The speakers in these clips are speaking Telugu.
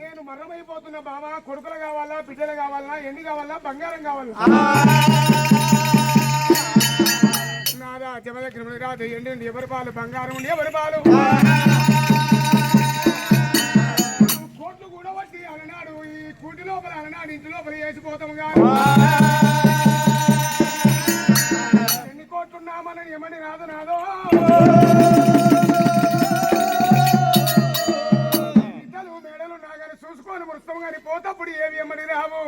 నేను మర్రమైపోతున్న బాబా కొడుకులు కావాలా బిడ్డలు కావాలా ఎన్ని కావాలా? బంగారం కావాలా. నాదా జమలకి మునిరాజు ఎండి ఎవరి పాలు? బంగారం ఉండి. ఎవరి పాలు? కోట్లు కూడా వచ్చి అలనాడు. ఈ కూటి లోపల అలనాడు ఇంటి లోపల వేసిపోతాము కానీ ఎన్ని కోట్లున్నామని ఏమని రాదు నాదో? చూసుకొని మురుస్తాము కానీ పోతప్పుడు ఏవి ఏమని రావు.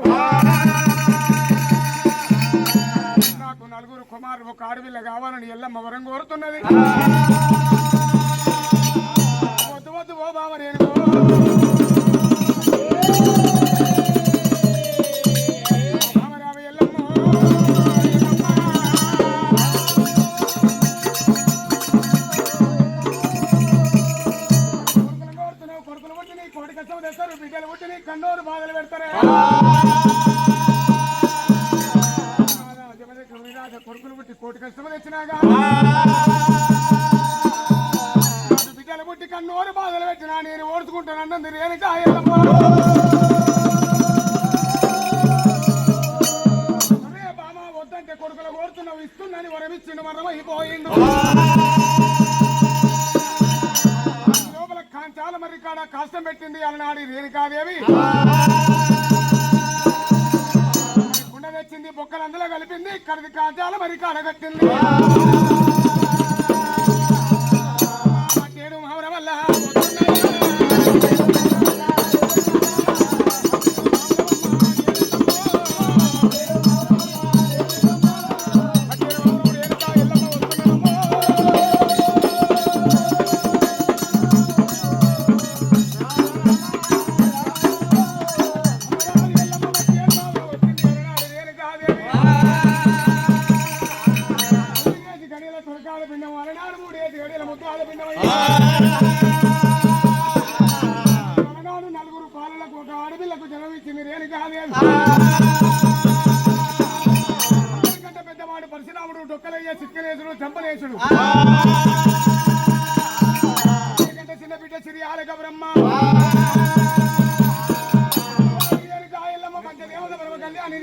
నాకు నలుగురు కుమారులు ఒక ఆడపిల్ల కావాలని ఎల్లమ్మ వరం కోరుతున్నది. కష్టం తెచ్చినాగా బిడ్డలు పుట్టి కన్నూరు బాధలు పెట్టినా నేను ఓడుచుకుంటాను అన్నది నేను కాయలమ్మ అరే బామ వద్దంటే కొడుకులు కోరుతున్నావు ఇస్తుందని వరమిచ్చిండు మరణం అయిపోయిండు. లోపల కాంచాల మరి కాడ కష్టం పెట్టింది అలనాడి రేణుకాదేవి. బొక్కలు అందులో కలిపింది కడిది కాంచాల మరి కడగట్టింది ఎందుకంటే చిన్న బిడ్డ శ్రీ ఆలక బ్రహ్మ. రేణుకాయల్లమ్మ పంచదేవత బ్రహ్మ కళ్యాణి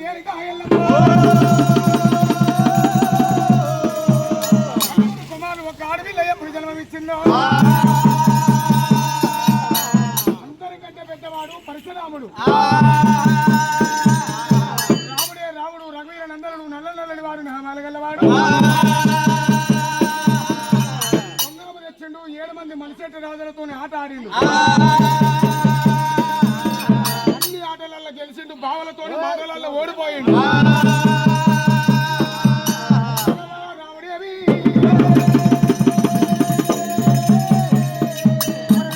ఒక ఆడపిల్ల ఎప్పుడు జన్మనిచ్చిందో అందరికంటే పెద్దవాడు పరశురాముడు. రాముడే రాముడు రఘువీర నందనుడు నల్ల నల్లని వాడు నామాలగల్లవాడు కొందరము అన్ని ఆటలలో గెలిచిండు బావలతో మాటలలో ఓడిపోయిండు. రాముడేవి.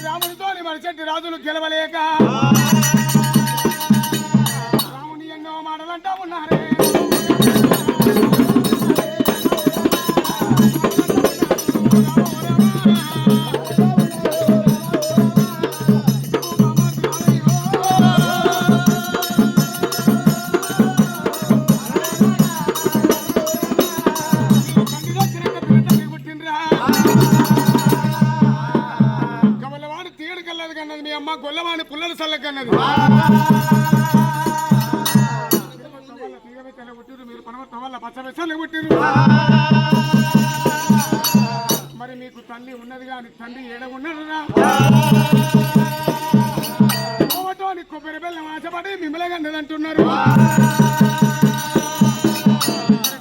రాముడితో మరిచెట్టి రాజులు గెలవలేక రాముని ఎన్నో మాటలంటా ఉన్నారే. కంటిలో కన్నది. మీరు పనవర్త వల్ల పచ్చ వెచ్చలు పుట్టిరు మరి మీకు తల్లి ఉన్నది కానీ తండ్రి ఏడ ఉన్నదా ఓటోని కొబ్బరి బెల్లం ఆశపడి మిమ్మల్ని అంటున్నారు.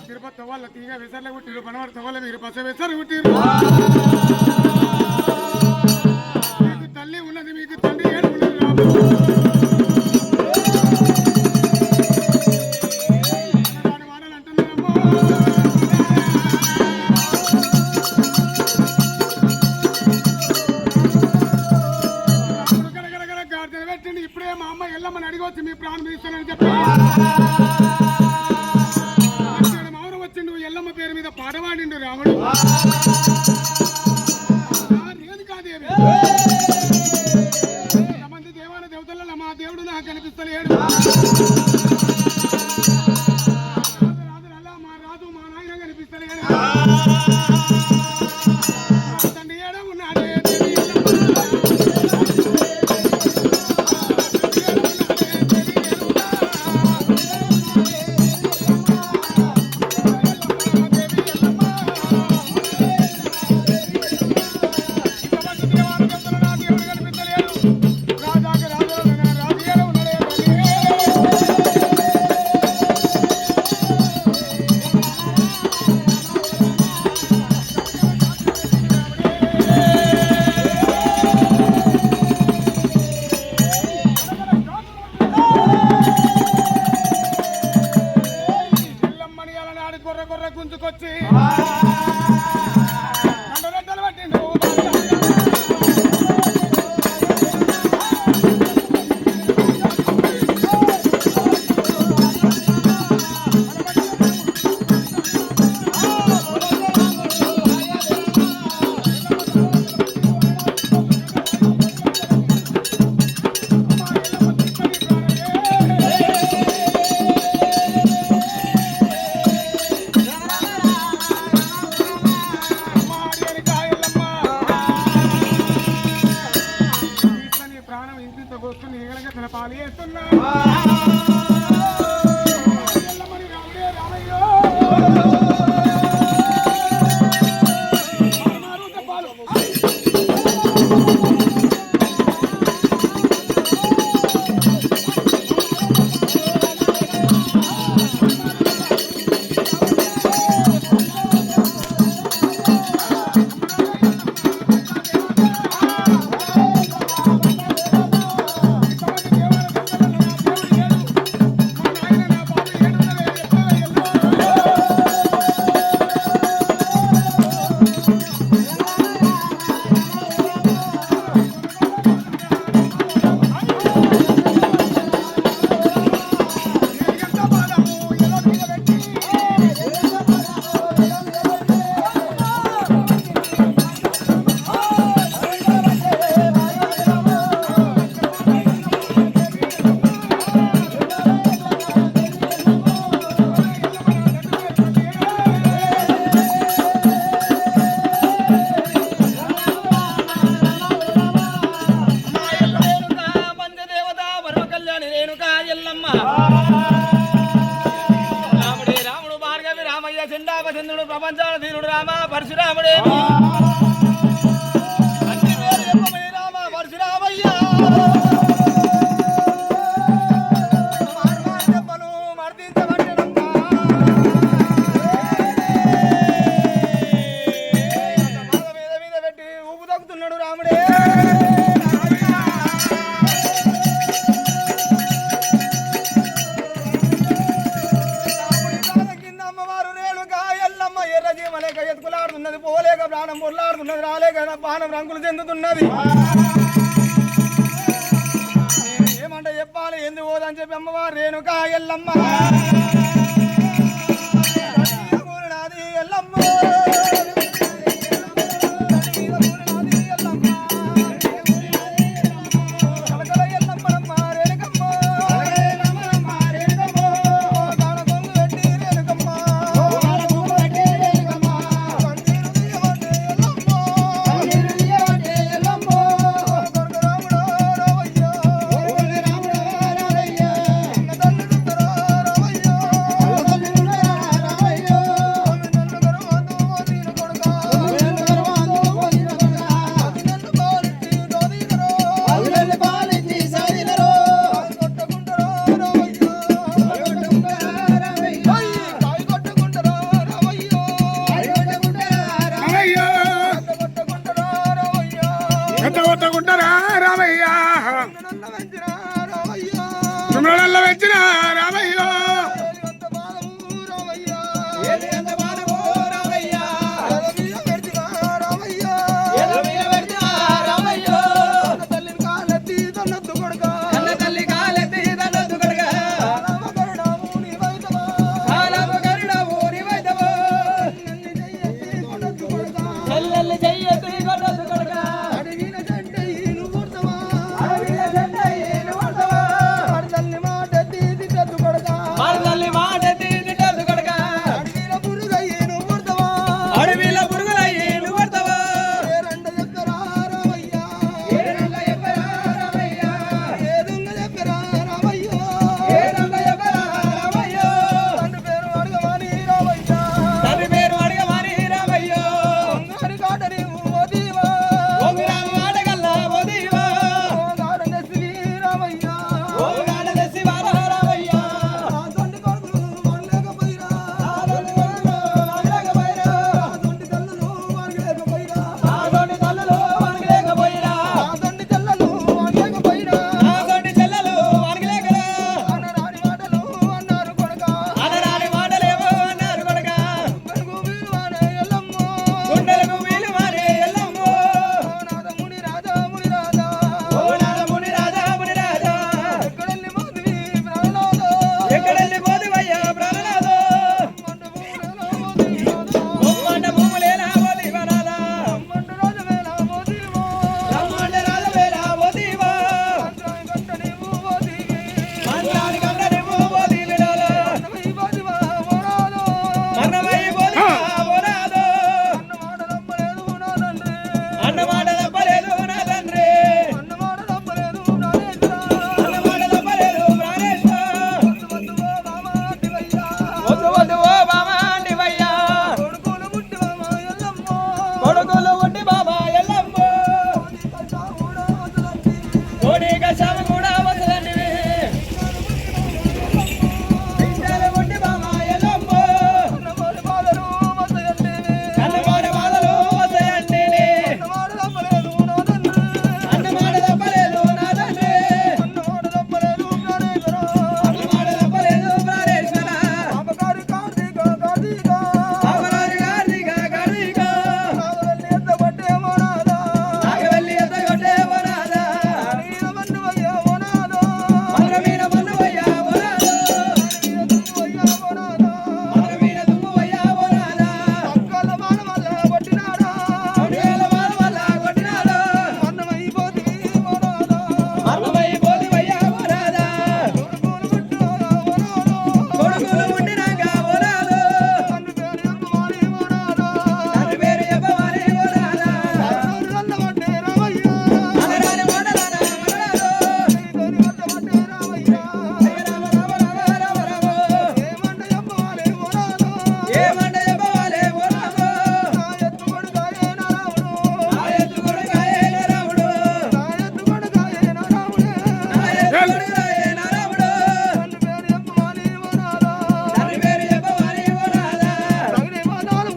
తిరుపతి వాళ్ళ తీగ విసర్లు పుట్టిరు పనవర్త వల్ల మీరు పచ్చ వెచ్చలు పుట్టిరు పెట్టిండు. మా అమ్మ ఎల్లమ్మని అడిగొచ్చి మీ ప్రాణం ఇస్తానని చెప్పి వచ్చాడు మౌనం వచ్చిండు ఎల్లమ్మ పేరు మీద పాట పాడిండు రాముడు రేణుకాదేవి పాలిస్తున్నాం రామ పరశురాముడే పోదని చెప్పి అమ్మవారు రేణుక ఎల్లమ్మ. ఎల్లమ్మ. There.